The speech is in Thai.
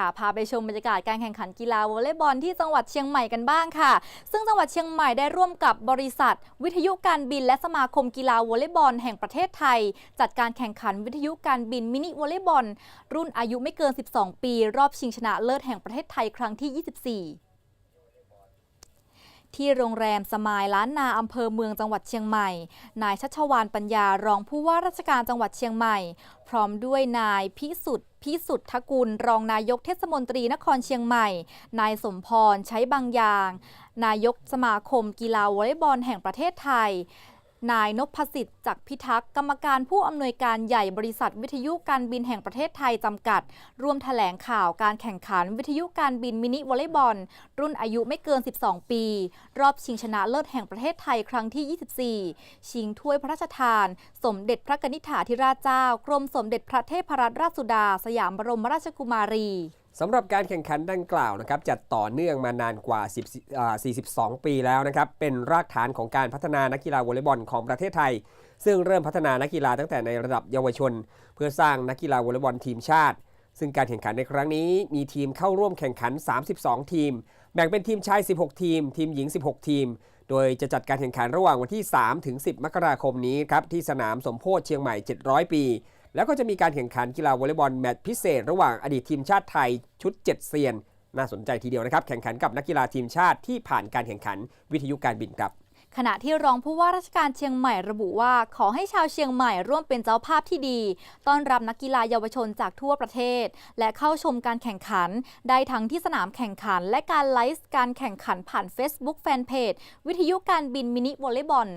ค่ะพาไปชมบรรยากาศการแข่งขันกีฬาวอลเลย์บอลที่จังหวัดเชียงใหม่กันบ้างค่ะ ซึ่งจังหวัดเชียงใหม่ได้ร่วมกับบริษัท วิทยุการบิน และสมาคมกีฬาวอลเลย์บอลแห่งประเทศไทย จัดการแข่งขันวิทยุการบินมินิวอลเลย์บอลรุ่นอายุไม่เกิน 12 ปี รอบชิงชนะเลิศแห่งประเทศไทยครั้งที่ 24 ที่โรงแรมสมายล้านนาอำเภอเมืองจังหวัดเชียงใหม่ นายชัชวานปัญญารองผู้ว่าราชการจังหวัดเชียงใหม่ พร้อมด้วยนายพิสุทธิ์พิสุทธกุล รองนายกเทศมนตรีนครเชียงใหม่ นายสมพรใช้บางอย่าง นายกสมาคมกีฬาวอลเลย์บอลแห่งประเทศไทย นายนพสิทธิ์จักพิทักษ์กรรมการผู้อำนวยการใหญ่บริษัทวิทยุการบินแห่งประเทศไทยจำกัด ร่วมแถลงข่าวการแข่งขันวิทยุการบินมินิวอลเลย์บอล รุ่นอายุไม่เกิน 12 ปี รอบชิงชนะเลิศแห่งประเทศไทยครั้งที่ 24 ชิงถ้วยพระราชทาน สมเด็จพระกนิษฐาธิราชเจ้า กรมสมเด็จพระเทพรัตนราชสุดา สยามบรมราชกุมารี สำหรับการแข่งขันดังกล่าวนะครับจัดต่อเนื่องมานานกว่า10 42 ปีแล้วนะครับเป็นรากฐานของการพัฒนานักกีฬาวอลเลย์บอลของประเทศไทย ซึ่งเริ่มพัฒนานักกีฬาตั้งแต่ในระดับเยาวชน เพื่อสร้างนักกีฬาวอลเลย์บอลทีมชาติ ซึ่งการแข่งขันในครั้งนี้มีทีมเข้าร่วมแข่งขัน 32 ทีม แบ่งเป็นทีมชาย 16 ทีม ทีมหญิง 16 ทีม โดยจะจัดการแข่งขันระหว่างวันที่ 3 ถึง 10 มกราคมนี้ครับที่สนามสมโพธิเชียงใหม่ 700 ปี แล้วก็จะมีการแข่งขันกีฬาวอลเลย์บอลแมตช์พิเศษ ระหว่างอดีตทีมชาติไทยชุด7เซียน น่าสนใจทีเดียวนะครับ แข่งขันกับนักกีฬาทีมชาติที่ผ่านการแข่งขันวิทยุการบินครับขณะที่รองผู้ว่าราชการเชียงใหม่ระบุว่า ขอให้ชาวเชียงใหม่ร่วมเป็นเจ้าภาพที่ดี ต้อนรับนักกีฬาเยาวชนจากทั่วประเทศ และเข้าชมการแข่งขัน ได้ทั้งที่สนามแข่งขัน และการไลฟ์การแข่งขันผ่าน Facebook Fanpage วิทยุการบินมินิวอลเลย์บอล